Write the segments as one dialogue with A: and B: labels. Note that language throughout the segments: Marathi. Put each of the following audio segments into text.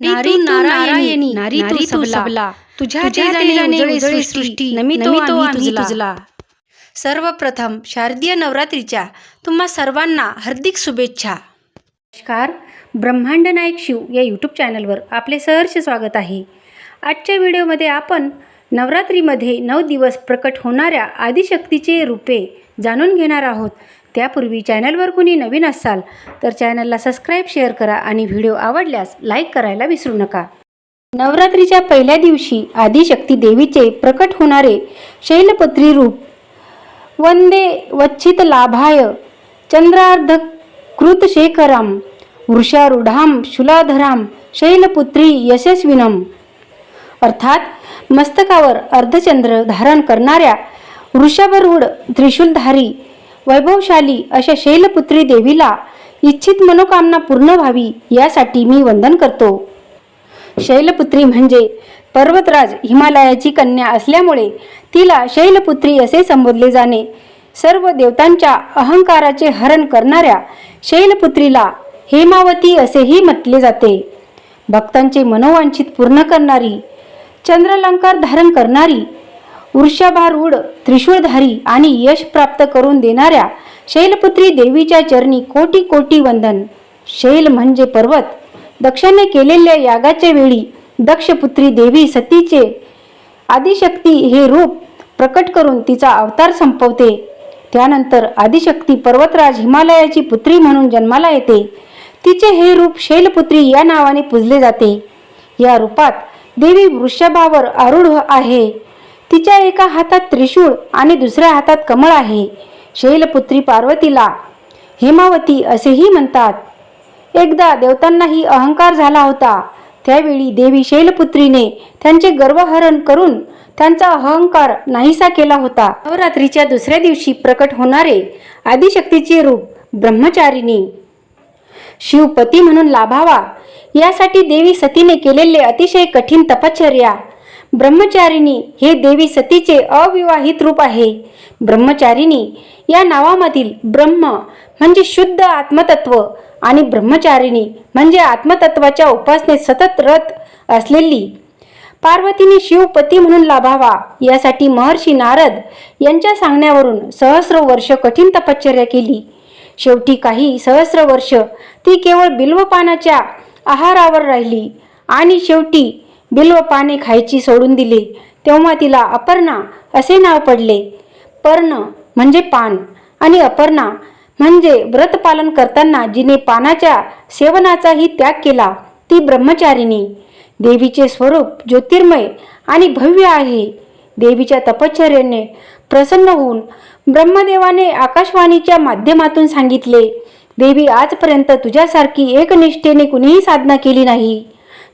A: नारी नारायणी नारी तू सबला. तुझ्या तेजाने सृष्टी नमितो आम्ही तुझला. सर्वप्रथम शारदीय नवरात्रीच्या तुम्हा सर्वांना हार्दिक शुभेच्छा. नमस्कार. ब्रह्मांड नायक शिव या यूट्यूब चॅनलवर आपले सहर्ष स्वागत आहे. आजच्या व्हिडिओमध्ये आपण नवरात्रीमध्ये नऊ दिवस प्रकट होणाऱ्या आदिशक्तीचे रूपे जाणून घेणार आहोत. त्यापूर्वी चॅनलवर कुणी नवीन असाल तर चॅनलला सबस्क्राईब शेअर करा आणि व्हिडिओ आवडल्यास लाईक करायला विसरू नका. नवरात्रीच्या पहिल्या दिवशी आदिशक्ती देवीचे प्रकट होणारे शैलपत्री रूप वंदे वच्छित लाभाय चंद्रार्ध कृतशेखराम वृषारूढाम शुलाधराम शैलपुत्री यशस्विनम. अर्थात मस्तकावर अर्धचंद्र धारण करणाऱ्या वृषभरूढ त्रिशूलधारी वैभवशाली अशा शैलपुत्री देवीला इच्छित मनोकामना पूर्ण व्हावी यासाठी मी वंदन करतो. शैलपुत्री म्हणजे पर्वतराज हिमालयाची कन्या असल्यामुळे तिला शैलपुत्री असे संबोधले जाणे. सर्व देवतांच्या अहंकाराचे हरण करणाऱ्या शैलपुत्रीला हेमावती असेही म्हटले जाते. भक्तांचे मनोवांछित पूर्ण करणारी चंद्रालंकार धारण करणारी वृषभारूढ त्रिशूळधारी आणि यश प्राप्त करून देणाऱ्या शैलपुत्री देवीच्या चरणी कोटी कोटी वंदन. शैल म्हणजे पर्वत. दक्षाने केलेल्या यागाच्या वेळी दक्षपुत्री देवी सतीचे आदिशक्ती हे रूप प्रकट करून तिचा अवतार संपवते. त्यानंतर आदिशक्ती पर्वतराज हिमालयाची पुत्री म्हणून जन्माला येते. तिचे हे रूप शैलपुत्री या नावाने पूजले जाते. या रूपात देवी वृषभावर आरूढ आहे. तिच्या एका हातात त्रिशूळ आणि दुसऱ्या हातात कमळ आहे. शैलपुत्री पार्वतीला हेमावती असेही म्हणतात. एकदा देवतांनाही अहंकार झाला होता. त्यावेळी देवी शैलपुत्रीने त्यांचे गर्वहरण करून त्यांचा अहंकार नाहीसा केला होता. नवरात्रीच्या दुसऱ्या दिवशी प्रकट होणारे आदिशक्तीचे रूप ब्रह्मचारिणी. शिवपती म्हणून लाभावा. यासाठी देवी सतीने केलेले अतिशय कठीण तपश्चर्या ब्रह्मचारिणी हे देवी सतीचे अविवाहित रूप आहे. ब्रह्मचारिणी या नावामधील ब्रह्म म्हणजे शुद्ध आत्मतत्व आणि ब्रह्मचारिणी म्हणजे आत्मतत्वाच्या उपासनेत सतत रत असलेली. पार्वतीने शिवपती म्हणून लाभावा यासाठी महर्षी नारद यांच्या सांगण्यावरून सहस्र वर्ष कठीण तपश्चर्या केली. शेवटी काही सहस्र वर्ष ती केवळ बिल्वपानाच्या आहारावर राहिली आणि शेवटी बिल्वपाने खायची सोडून दिली. तेव्हा तिला अपर्णा असे नाव पडले. पर्ण म्हणजे पान आणि अपर्णा म्हणजे व्रत पालन करताना जिने पानाच्या सेवनाचाही त्याग केला ती ब्रह्मचारिणी. देवीचे स्वरूप ज्योतिर्मय आणि भव्य आहे. देवीच्या तपश्चर्याने प्रसन्न होऊन ब्रह्मदेवाने आकाशवाणीच्या माध्यमातून सांगितले देवी आजपर्यंत तुझ्यासारखी एकनिष्ठेने कुणीही साधना केली नाही.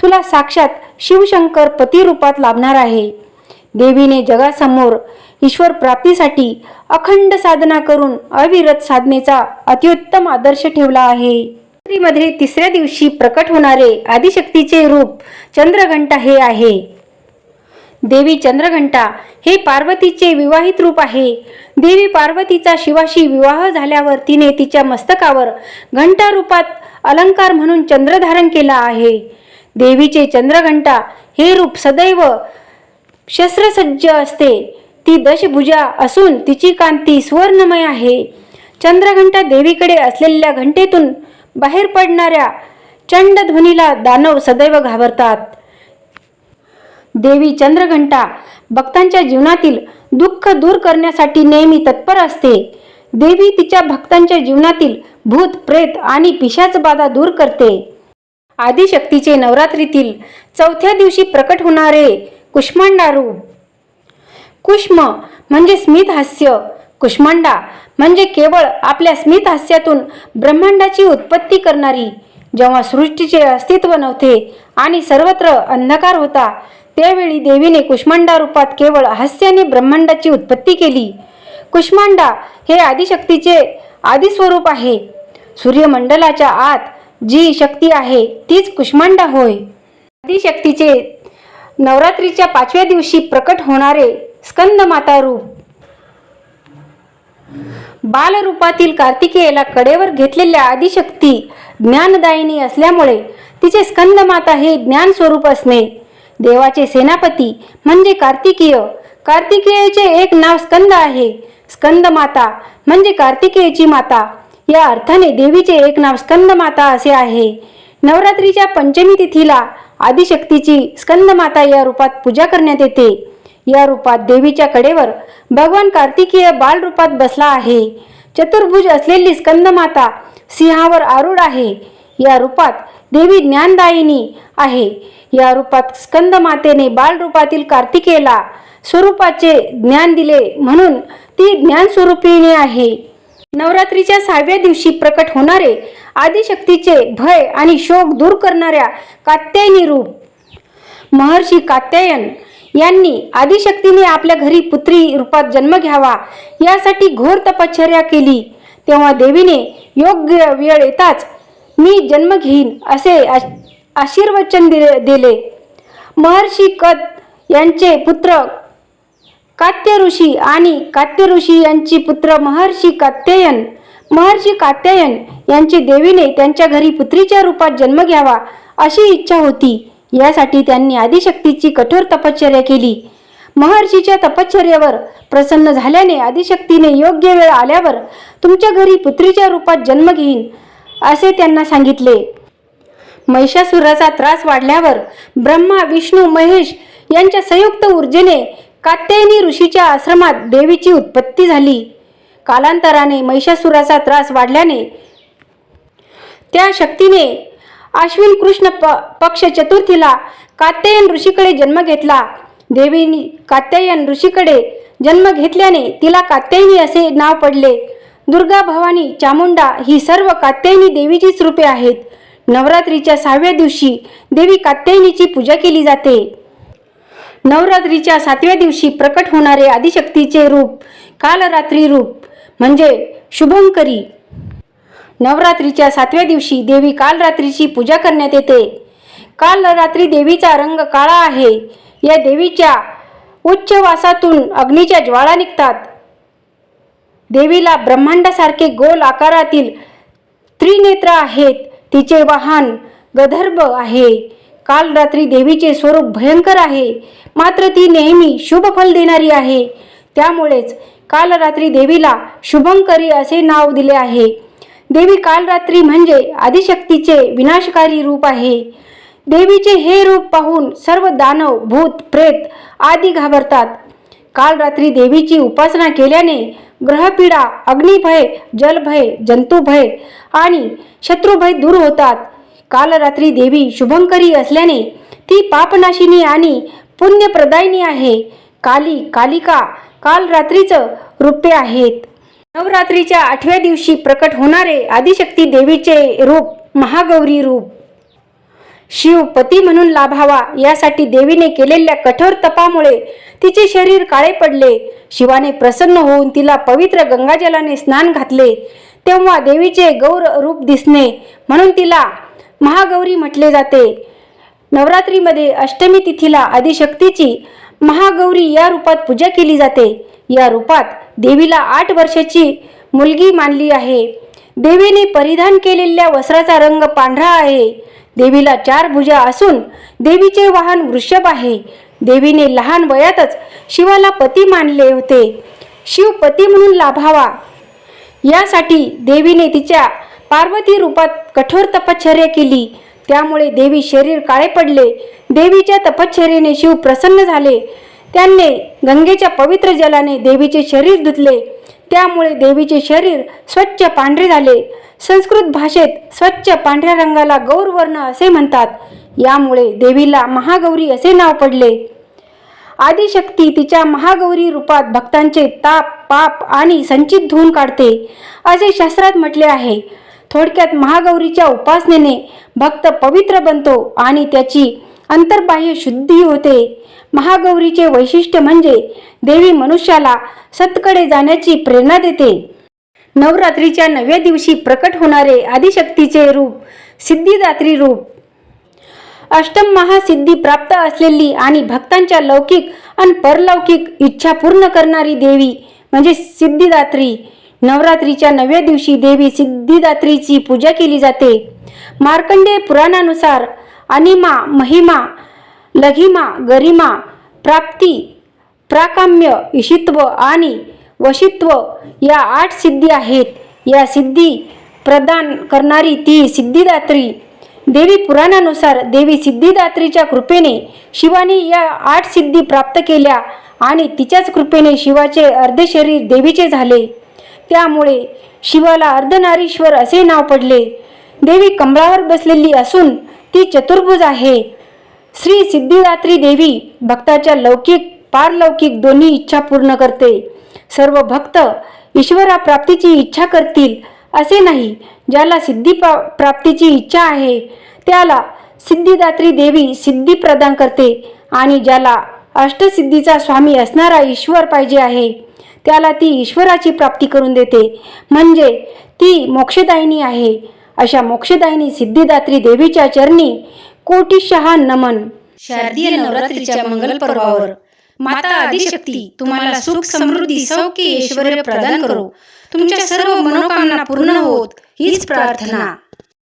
A: तुला साक्षात शिवशंकर पतिरूपात लाभणार आहे. देवीने जगासमोर ईश्वर प्राप्तीसाठी अखंड साधना करून अविरत साधनेचा अत्युत्तम आदर्श ठेवला आहे. मध्ये तिसऱ्या दिवशी प्रकट होणारे आदिशक्तीचे रूप चंद्रघंटा हे आहे. देवी चंद्रघंटा हे पार्वतीचे विवाहित रूप आहे. देवी पार्वतीचा शिवाशी विवाह झाल्यावर तिने तिच्या मस्तकावर घंटा रूपात अलंकार म्हणून चंद्र धारण केला आहे. देवीचे चंद्रघंटा हे रूप सदैव शस्त्रसज्ज असते. ती दशभुजा असून तिची कांती सुवर्णमय आहे. चंद्रघंटा देवीकडे असलेल्या घंटेतून बाहेर पडणाऱ्या चंडध्वनीला दानव सदैव घाबरतात. देवी चंद्रघंटा भक्तांच्या जीवनातील दुःख दूर करण्यासाठी नेहमी तत्पर असते. देवी तिच्या भक्तांच्या जीवनातील भूत प्रेत आणि पिशाच बाधा दूर करते. आदिशक्तीचे नवरात्रीतील चौथ्या दिवशी प्रकट होणारे कुष्मांडारू. कुष्म म्हणजे स्मित हास्य. कुष्मांडा म्हणजे केवळ आपल्या स्मित हास्यातून ब्रह्मांडाची उत्पत्ती करणारी. जेव्हा सृष्टीचे अस्तित्व नव्हते आणि सर्वत्र अंधकार होता त्यावेळी देवीने कुष्मांडा रूपात केवळ हास्याने ब्रह्मांडाची उत्पत्ती केली. कुष्मांडा हे आदिशक्तीचे आदिस्वरूप आहे. सूर्यमंडलाच्या आत जी शक्ती आहे तीच कुष्मांडा होय. आदिशक्तीचे नवरात्रीच्या पाचव्या दिवशी प्रकट होणारे स्कंद माता रूप बालरूपातील कार्तिकेयला कडेवर घेतलेल्या आदिशक्ती ज्ञानदायिनी असल्यामुळे तिचे स्कंद माता हे ज्ञान स्वरूप असणे. देवाचे सेनापती म्हणजे कार्तिकीय. कार्तिकेयचे एक नाव स्कंद आहे. स्कंद माता म्हणजे कार्तिकेयची माता. या अर्थाने देवीचे एक नाव स्कंद माता असे आहे. नवरात्रीच्या पंचमी तिथीला आदिशक्तीची स्कंद माता या रूपात पूजा करण्यात येते. या रूपात देवीच्या कडेवर भगवान कार्तिकीय बाल रूपात बसला आहे. चतुर्भुज असलेली स्कंद माता सिंहावर आरूढ आहे. या रूपात देवी ज्ञानदायिनी आहे. या रूपात स्कंद मातेने बाल रूपातील कार्तिकेला स्वरूपाचे ज्ञान दिले म्हणून ती ज्ञान स्वरूपिणी आहे. नवरात्रीच्या सहाव्या दिवशी प्रकट होणारे आदिशक्तीचे भय आणि शोक दूर करणाऱ्या कात्यायनी रूप. महर्षी कात्यायन यांनी आदिशक्तीने आपल्या घरी पुत्री रूपात जन्म घ्यावा यासाठी घोर तपश्चर्या केली. तेव्हा देवीने योग्य वेळ येताच मी जन्म घेईन असे आशीर्वचन दिले दिले. महर्षी कत यांचे पुत्र कात्य ऋषी आणि कात्य ऋषी यांची पुत्र महर्षी कात्यायन. महर्षी कात्यायन यांची देवीने त्यांच्या घरी पुत्रीच्या रूपात जन्म घ्यावा अशी इच्छा होती. यासाठी त्यांनी आदिशक्तीची कठोर तपश्चर्या केली. महर्षीच्या तपश्चर्यावर प्रसन्न झाल्याने आदिशक्तीने योग्य वेळ आल्यावर तुमच्या घरी पुत्रीच्या रूपात जन्म घेईन असे त्यांना सांगितले. महिषासुराचा त्रास वाढल्यावर ब्रह्मा विष्णू महेश यांच्या संयुक्त ऊर्जेने कात्यायनी ऋषीच्या आश्रमात देवीची उत्पत्ती झाली. कालांतराने महिषासुराचा त्रास वाढल्याने त्या शक्तीने आश्विन कृष्ण प पक्ष चतुर्थीला कात्यायन ऋषीकडे जन्म घेतला. देवीनी कात्यायन ऋषीकडे जन्म घेतल्याने तिला कात्यायनी असे नाव पडले. दुर्गा भवानी चामुंडा ही सर्व कात्यायनी देवीचीच रूपे आहेत. नवरात्रीच्या सहाव्या दिवशी देवी कात्यायनीची पूजा केली जाते. नवरात्रीच्या सातव्या दिवशी प्रकट होणारे आदिशक्तीचे रूप कालरात्री रूप म्हणजे शुभंकरी. नवरात्रीच्या सातव्या दिवशी देवी कालरात्रीची पूजा करण्यात येते. काल रात्री देवीचा रंग काळा आहे. या देवीच्या उच्च वासातून अग्नीच्या ज्वाळा निघतात. देवीला ब्रह्मांडासारखे गोल आकारातील त्रिनेत्र आहेत. तिचे वाहन गधर्भ आहे. काल रात्री देवीचे स्वरूप भयंकर आहे. मात्र ती नेहमी शुभ फल देणारी आहे. त्यामुळेच काल रात्री देवीला शुभंकरी असे नाव दिले आहे. देवी काल रात्री म्हणजे आदिशक्तीचे विनाशकारी रूप आहे. देवीचे हे रूप पाहून सर्व दानव भूत प्रेत आदी घाबरतात. काल रात्री देवीची उपासना केल्याने ग्रहपीडा अग्निभय जलभय जंतुभय आणि शत्रुभय दूर होतात. काल रात्री देवी शुभंकरी असल्याने ती पापनाशिनी आणि पुण्यप्रदायिनी आहे. काली कालिका काल रात्रीचं रूपे आहेत. नवरात्रीच्या आठव्या दिवशी प्रकट होणारे आदिशक्ती देवीचे रूप महागौरी रूप. शिव पती म्हणून लाभावा यासाठी देवीने केलेल्या कठोर तपामुळे तिचे शरीर काळे पडले. शिवाने प्रसन्न होऊन तिला पवित्र गंगाजलाने स्नान घातले. तेव्हा देवीचे गौर रूप दिसणे म्हणून तिला महागौरी म्हटले जाते. नवरात्रीमध्ये अष्टमी तिथीला आदिशक्तीची महागौरी या रूपात पूजा केली जाते. या रूपात देवीला आठ वर्षाची मुलगी मानली आहे. देवीने परिधान केलेल्या वस्त्राचा रंग पांढरा आहे. देवीला चार भुजा असून देवीचे वाहन वृषभ आहे. देवीने लहान वयातच शिवाला पती मानले होते. शिव पती म्हणून लाभावा. यासाठी देवीने तिच्या पार्वती रूपात कठोर तपश्चर्या केली. त्यामुळे देवी शरीर काळे पडले. देवीच्या तपश्चर्येने शिव प्रसन्न झाले. त्यांनी गंगेच्या पवित्र जलाने देवीचे शरीर धुतले. त्यामुळे देवीचे शरीर स्वच्छ पांढरे झाले. संस्कृत भाषेत स्वच्छ पांढऱ्या रंगाला गौरवर्ण असे म्हणतात. यामुळे देवीला महागौरी असे नाव पडले. आदिशक्ती तिच्या महागौरी रूपात भक्तांचे ताप पाप आणि संचित धुवून काढते. असे शास्त्रात म्हटले आहे. थोडक्यात महागौरीच्या उपासनेने भक्त पवित्र बनतो आणि त्याची अंतर्बाह्य शुद्धी होते. महागौरीचे वैशिष्ट्य म्हणजे देवी मनुष्याला सतकडे जाण्याची प्रेरणा देते. नवरात्रीच्या नवव्या दिवशी प्रकट होणारे आदिशक्तीचे रूप सिद्धिदात्री रूप. अष्टम महासिद्धी प्राप्त असलेली आणि भक्तांच्या लौकिक आणि परलौकिक इच्छा पूर्ण करणारी देवी म्हणजे सिद्धिदात्री. नवरात्रीच्या नवव्या दिवशी देवी सिद्धिदात्रीची पूजा केली जाते. मार्कंडे पुराणानुसार अनिमा महिमा लघिमा गरिमा प्राप्ती प्राकाम्य इशित्व आणि वशित्व या आठ सिद्धी आहेत. या सिद्धी प्रदान करणारी ती सिद्धिदात्री देवी पुराणानुसार देवी सिद्धिदात्रीच्या कृपेने शिवाने या आठ सिद्धी प्राप्त केल्या आणि तिच्याच कृपेने शिवाचे अर्धे शरीर देवीचे झाले. त्यामुळे शिवाला अर्धनारीश्वर असे नाव पडले. देवी कमळावर बसलेली असून ती चतुर्भुज आहे. श्री सिद्धिदात्री देवी भक्ताच्या लौकिक पारलौकिक दोन्ही इच्छा पूर्ण करते. सर्व भक्त ईश्वरा प्राप्तीची इच्छा करतील असे नाही ज्याला सिद्धी प्राप्तीची इच्छा आहे त्याला सिद्धिदात्री देवी सिद्धी प्रदान करते आणि ज्याला अष्टसिद्धीचा स्वामी असणारा ईश्वर पाहिजे आहे. त्याला ती ईश्वराची प्राप्ती करून देते. म्हणजे ती मोक्षदायिनी आहे. अशा मोक्षदायिनी सिद्धिदात्री देवीच्या चरणी कोटीशहा नमन. शारदीय नवरात्रीच्या मंगल पर्वावर माता आदिशक्ती तुम्हाला सुख समृद्धी सौख्य ऐश्वर प्रदान करो. तुमच्या सर्व मनोकामना पूर्ण होत हीच प्रार्थना.